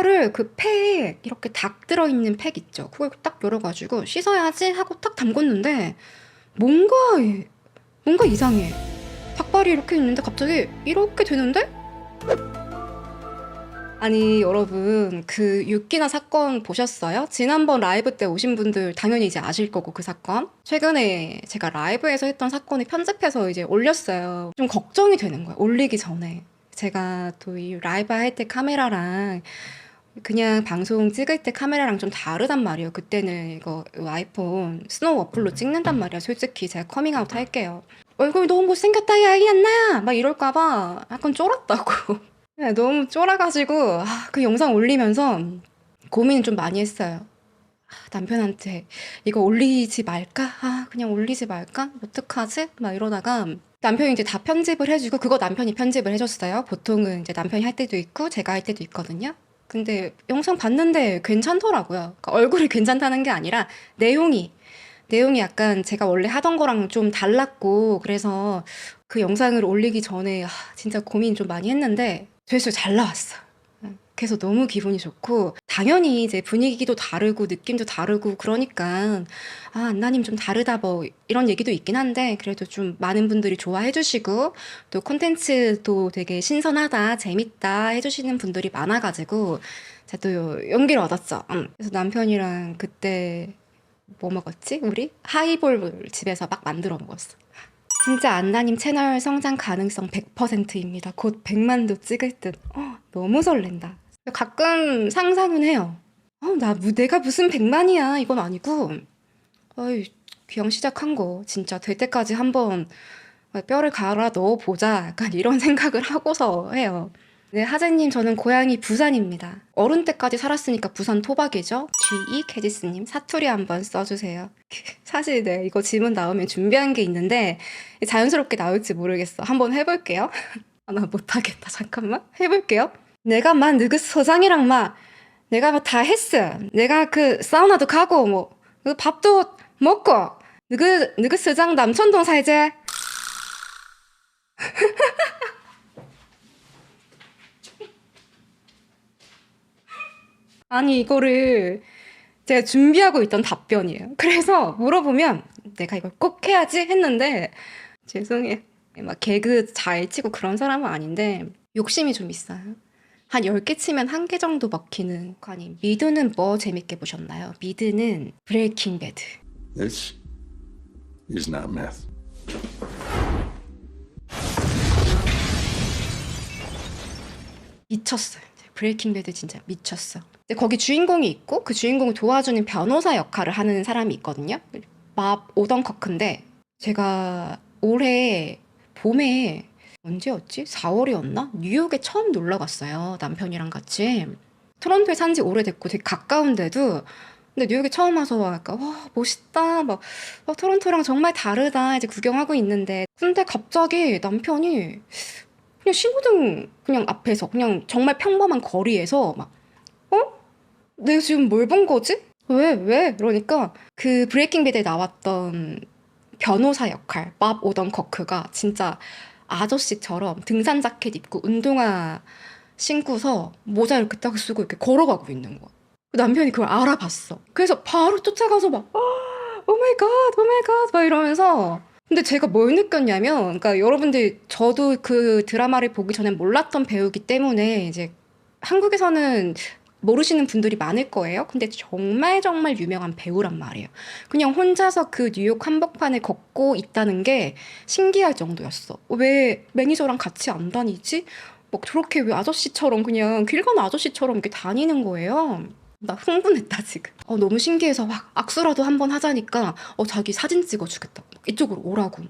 그거를 그 팩 이렇게 닭 들어있는 팩 있죠. 그걸 딱 열어가지고 씻어야지 하고 딱 담궜는데 뭔가 뭔가 이상해. 닭발이 이렇게 있는데 갑자기 이렇게 되는데? 아니 여러분 그 육기나 사건 보셨어요? 지난번 라이브 때 오신 분들 당연히 이제 아실 거고 그 사건 최근에 제가 라이브에서 했던 사건을 편집해서 이제 올렸어요 좀 걱정이 되는 거예요 올리기 전에 제가 또 이 라이브 할 때 카메라랑 그냥 방송 찍을 때 카메라랑 좀 다르단 말이에요 그때는 이거 아이폰 스노우 어플로 찍는단 말이야 솔직히 제가 커밍아웃 할게요 얼굴이 너무 못생겼다 야 이 안나야 막 이럴까봐 약간 쫄았다고 네, 너무 쫄아가지고 아, 그 영상 올리면서 고민 좀 많이 했어요. 아, 남편한테 이거 올리지 말까? 아, 그냥 올리지 말까? 어떡하지? 막 이러다가 남편이 이제 다 편집을 해주고 그거 남편이 편집을 해줬어요. 보통은 이제 남편이 할 때도 있고 제가 할 때도 있거든요. 근데 영상 봤는데 괜찮더라고요. 그러니까 얼굴이 괜찮다는 게 아니라 내용이 내용이 약간 제가 원래 하던 거랑 좀 달랐고 그래서 그 영상을 올리기 전에 아, 진짜 고민 좀 많이 했는데 됐어요. 잘 나왔어. 그래서 너무 기분이 좋고 당연히 이제 분위기도 다르고 느낌도 다르고 그러니까 아 안나님 좀 다르다 뭐 이런 얘기도 있긴 한데 그래도 좀 많은 분들이 좋아해 주시고 또 콘텐츠도 되게 신선하다 재밌다 해주시는 분들이 많아가지고 제가 또 용기를 얻었죠. 음. 그래서 남편이랑 그때 뭐 먹었지 우리 하이볼 집에서 막 만들어 먹었어. 진짜 안나님 채널 성장 가능성 100%입니다. 곧 100만도 찍을 듯. 어, 너무 설렌다. 가끔 상상은 해요. 어, 나, 무- 내가 무슨 100만이야. 이건 아니고. 어이, 그냥 시작한 거. 진짜 될 때까지 한번 뼈를 갈아 넣어 보자. 약간 이런 생각을 하고서 해요. 네, 하재님, 저는 고향이 부산입니다. 어른 때까지 살았으니까 부산 토박이죠? G2 캐지스님, 사투리 한번 써주세요. 사실 네, 이거 질문 나오면 준비한 게 있는데, 자연스럽게 나올지 모르겠어. 한번 해볼게요. 아, 나 못하겠다. 잠깐만. 해볼게요. 내가 만 느그 서장이랑 막, 내가 뭐다 했어. 내가 그 사우나도 가고, 뭐, 그 밥도 먹고, 느그, 느그 서장 남천동 살제. 아니, 이거를 제가 준비하고 있던 답변이에요. 그래서 물어보면 내가 이걸 꼭 해야지 했는데, 죄송해요. 막 개그 잘 치고 그런 사람은 아닌데, 욕심이 좀 있어요. 한 10개 치면 한 개 정도 먹히는 관이 미드는 뭐 재밌게 보셨나요? 미드는 브레이킹 배드. This is not meth. 미쳤어요. 브레이킹 배드 진짜 미쳤어. 근데 거기 주인공이 있고 그 주인공을 도와주는 변호사 역할을 하는 사람이 있거든요. 밥 오던 커크인데 제가 올해 봄에 언제였지? 4월이었나? 뉴욕에 처음 놀러 갔어요. 남편이랑 같이. 토론토에 산 지 오래됐고 되게 가까운데도 근데 뉴욕에 처음 와서 약간 와 멋있다 막 어, 토론토랑 정말 다르다 이제 구경하고 있는데 근데 갑자기 남편이 그냥 신호등 그냥 앞에서 그냥 정말 평범한 거리에서 막 어? 내가 지금 뭘 본 거지? 왜? 왜? 그러니까 그 브레이킹 배드에 나왔던 변호사 역할 밥 오던 커크가 진짜 아저씨처럼 등산 자켓 입고 운동화 신고서 모자 이렇게 딱 쓰고 이렇게 걸어가고 있는 거야. 그 남편이 그걸 알아봤어. 그래서 바로 쫓아가서 막 오마이갓 오마이갓 막 이러면서 근데 제가 뭘 느꼈냐면, 그러니까 여러분들 저도 그 드라마를 보기 전에 몰랐던 배우기 때문에 이제 한국에서는 모르시는 분들이 많을 거예요. 근데 정말 정말 유명한 배우란 말이에요. 그냥 혼자서 그 뉴욕 한복판을 걷고 있다는 게 신기할 정도였어. 왜 매니저랑 같이 안 다니지? 막 저렇게 왜 아저씨처럼 그냥 길 가는 아저씨처럼 이렇게 다니는 거예요. 나 흥분했다 지금. 어, 너무 신기해서 막 악수라도 한번 하자니까 어 자기 사진 찍어 주겠다. 이쪽으로 오라고.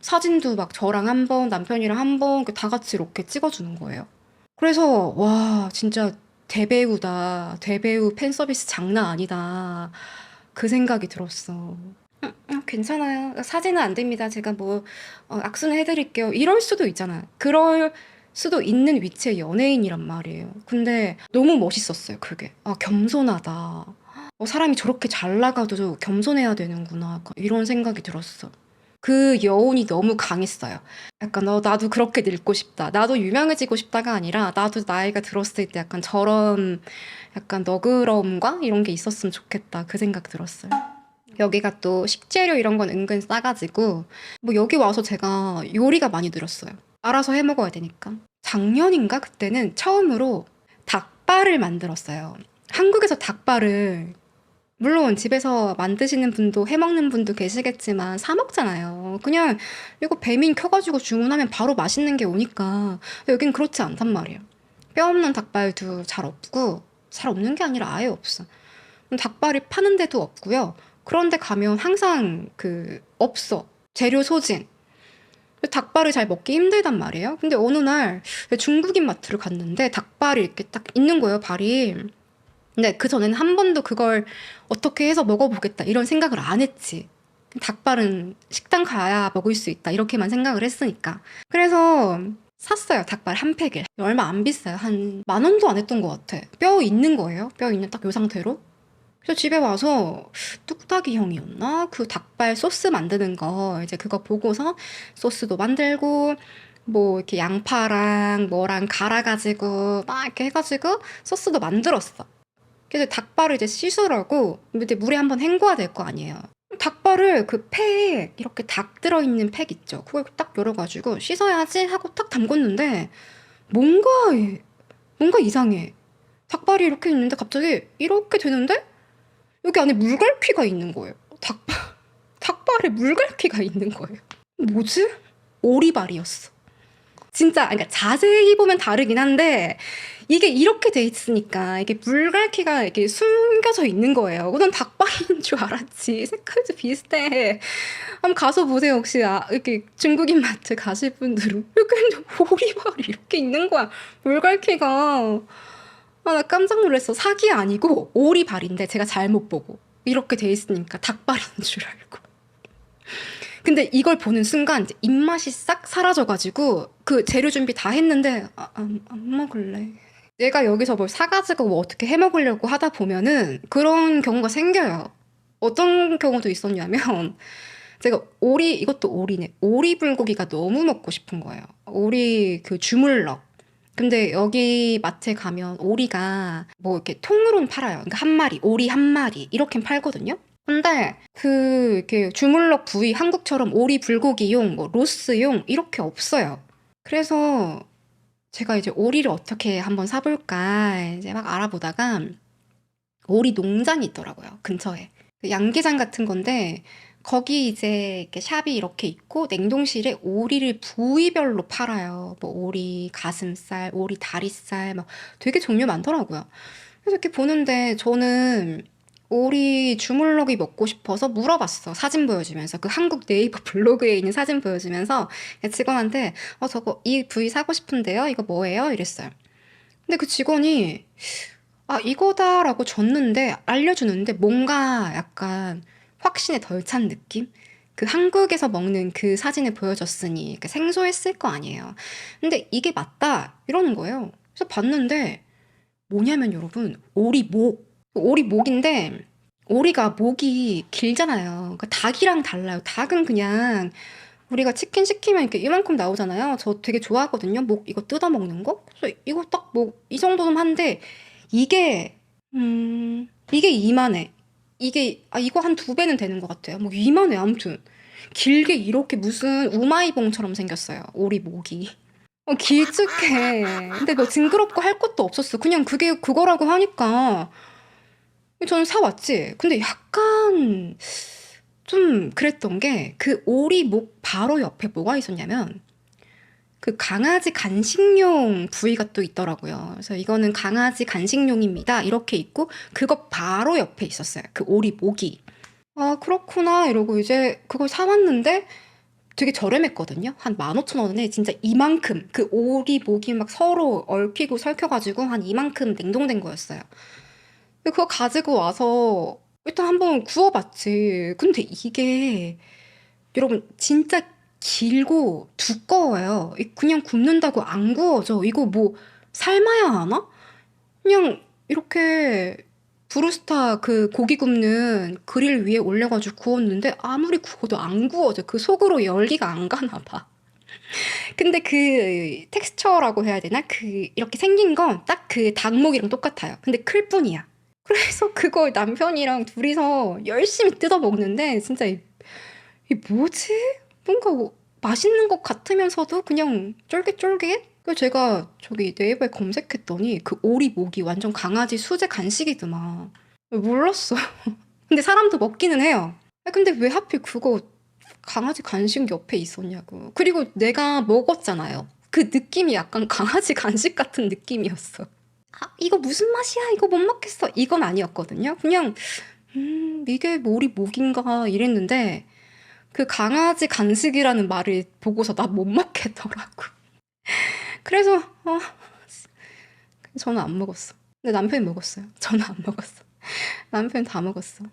사진도 막 저랑 한 번, 남편이랑 한 번, 다 같이 이렇게 찍어 주는 거예요. 그래서 와 진짜 대배우다. 대배우 팬 서비스 장난 아니다. 그 생각이 들었어. 음, 음, 괜찮아요. 사진은 안 됩니다. 제가 뭐 어, 악수는 해드릴게요. 이럴 수도 있잖아. 그럴 수도 있는 위치의 연예인이란 말이에요. 근데 너무 멋있었어요. 그게 아 겸손하다. 어, 사람이 저렇게 잘 나가도 겸손해야 되는구나. 이런 생각이 들었어. 그 여운이 너무 강했어요. 약간 어, 나도 그렇게 늙고 싶다. 나도 유명해지고 싶다가 아니라 나도 나이가 들었을 때 약간 저런 약간 너그러움과 이런 게 있었으면 좋겠다. 그 생각 들었어요. 여기가 또 식재료 이런 건 은근 싸가지고 뭐 여기 와서 제가 요리가 많이 늘었어요. 알아서 해 먹어야 되니까. 작년인가 그때는 처음으로 닭발을 만들었어요. 한국에서 닭발을 물론 집에서 만드시는 분도 해 먹는 분도 계시겠지만 사 먹잖아요. 그냥 이거 배민 켜가지고 주문하면 바로 맛있는 게 오니까 여긴 그렇지 않단 말이에요. 뼈 없는 닭발도 잘 없고 잘 없는 게 아니라 아예 없어. 닭발이 파는 데도 없고요. 그런데 가면 항상 그 없어 재료 소진. 닭발을 잘 먹기 힘들단 말이에요. 근데 어느 날 중국인 마트를 갔는데 닭발이 이렇게 딱 있는 거예요, 발이. 근데 그 전에는 한 번도 그걸 어떻게 해서 먹어보겠다 이런 생각을 안 했지. 닭발은 식당 가야 먹을 수 있다 이렇게만 생각을 했으니까. 그래서 샀어요 닭발 한 팩을. 얼마 안 비싸요. 한 만 원도 안 했던 것 같아. 뼈 있는 거예요. 뼈 있는 딱 요 상태로. 그래서 집에 와서 뚝딱이 형이었나? 그 닭발 소스 만드는 거 이제 그거 보고서 소스도 만들고 뭐 이렇게 양파랑 뭐랑 갈아가지고 막 이렇게 해가지고 소스도 만들었어. 그래서 닭발을 이제 씻으라고 이제 물에 한번 헹궈야 될 거 아니에요. 닭발을 그 팩 이렇게 닭 들어있는 팩 있죠. 그걸 딱 열어가지고 씻어야지 하고 딱 담궜는데 뭔가 뭔가 이상해. 닭발이 이렇게 있는데 갑자기 이렇게 되는데 여기 안에 물갈퀴가 있는 거예요. 닭발 닭발에 물갈퀴가 있는 거예요. 뭐지? 오리발이었어. 진짜 그러니까 자세히 보면 다르긴 한데 이게 이렇게 돼 있으니까 이게 물갈퀴가 이렇게 숨겨져 있는 거예요. 그건 닭발인 줄 알았지. 색깔도 비슷해. 한번 가서 보세요. 혹시 아, 이렇게 중국인 마트 가실 분들은 여기 오리발이 이렇게 있는 거야. 물갈퀴가. 아, 나 깜짝 놀랐어. 사기 아니고 오리발인데 제가 잘못 보고 이렇게 돼 있으니까 닭발인 줄 알고. 근데 이걸 보는 순간 입맛이 싹 사라져가지고 그 재료 준비 다 했는데 아, 안, 안 먹을래. 내가 여기서 뭘 사가지고 뭐 어떻게 해 먹으려고 하다 보면은 그런 경우가 생겨요. 어떤 경우도 있었냐면 제가 오리 이것도 오리네. 오리 불고기가 너무 먹고 싶은 거예요. 오리 그 주물럭. 근데 여기 마트에 가면 오리가 뭐 이렇게 통으로는 팔아요. 그러니까 한 마리, 오리 한 마리 이렇게 팔거든요. 근데 그 이렇게 주물럭 부위 한국처럼 오리 불고기용, 뭐 로스용 이렇게 없어요. 그래서 제가 이제 오리를 어떻게 한번 사볼까 이제 막 알아보다가 오리 농장이 있더라고요 근처에 그 양계장 같은 건데 거기 이제 이렇게 샵이 이렇게 있고 냉동실에 오리를 부위별로 팔아요. 뭐 오리 가슴살, 오리 다리살 막 되게 종류 많더라고요. 그래서 이렇게 보는데 저는 오리 주물럭이 먹고 싶어서 물어봤어. 사진 보여주면서 그 한국 네이버 블로그에 있는 사진 보여주면서 직원한테 어 저거 이 부위 사고 싶은데요. 이거 뭐예요? 이랬어요. 근데 그 직원이 아 이거다라고 줬는데 알려주는데 뭔가 약간 확신에 덜 찬 느낌? 그 한국에서 먹는 그 사진을 보여줬으니 그 생소했을 거 아니에요. 근데 이게 맞다 이러는 거예요. 그래서 봤는데 뭐냐면 여러분 오리 목 오리 목인데 오리가 목이 길잖아요. 그러니까 닭이랑 달라요. 닭은 그냥 우리가 치킨 시키면 이렇게 이만큼 나오잖아요. 저 되게 좋아하거든요. 목 이거 뜯어 먹는 거. 그래서 이거 딱 뭐 이 정도는 한데 이게 음 이게 이만해. 이게 아 이거 한 두 배는 되는 것 같아요. 뭐 이만해 아무튼 길게 이렇게 무슨 우마이봉처럼 생겼어요. 오리 목이. 어, 길쭉해. 근데 뭐 징그럽고 할 것도 없었어. 그냥 그게 그거라고 하니까 저는 사왔지. 근데 약간 좀 그랬던 게 그 오리 목 바로 옆에 뭐가 있었냐면 그 강아지 간식용 부위가 또 있더라고요. 그래서 이거는 강아지 간식용입니다. 이렇게 있고 그거 바로 옆에 있었어요. 그 오리 목이. 아, 그렇구나. 이러고 이제 그걸 사왔는데 되게 저렴했거든요. 한 15,000원에 진짜 이만큼 그 오리 목이 막 서로 얽히고 설켜가지고 한 이만큼 냉동된 거였어요. 그거 가지고 와서 일단 한번 구워봤지. 근데 이게 여러분 진짜 길고 두꺼워요. 이- 그냥 굽는다고 안 구워져. 이거 뭐 삶아야 하나? 그냥 이렇게 브루스타 그 고기 굽는 그릴 위에 올려가지고 구웠는데 아무리 구워도 안 구워져. 그 속으로 열기가 안 가나 봐. 근데 그 텍스처라고 해야 되나? 그 이렇게 생긴 건 딱 그 닭목이랑 똑같아요. 근데 클 뿐이야. 그래서 그걸 남편이랑 둘이서 열심히 뜯어 먹는데 진짜 이, 이 뭐지? 뭔가 뭐 맛있는 것 같으면서도 그냥 쫄깃쫄깃? 그래서 제가 저기 네이버에 검색했더니 그 오리 목이 완전 강아지 수제 간식이더만. 몰랐어요. 근데 사람도 먹기는 해요. 아, 근데 왜 하필 그거 강아지 간식 옆에 있었냐고. 그리고 내가 먹었잖아요. 그 느낌이 약간 강아지 간식 같은 느낌이었어. 아, 이거 무슨 맛이야? 이거 못 먹겠어. 이건 아니었거든요. 그냥, 음, 이게 오리 목인가 이랬는데, 그 강아지 간식이라는 말을 보고서 나 못 먹겠더라고. 그래서, 어, 저는 안 먹었어. 근데 남편이 먹었어요. 저는 안 먹었어. 남편이 다 먹었어.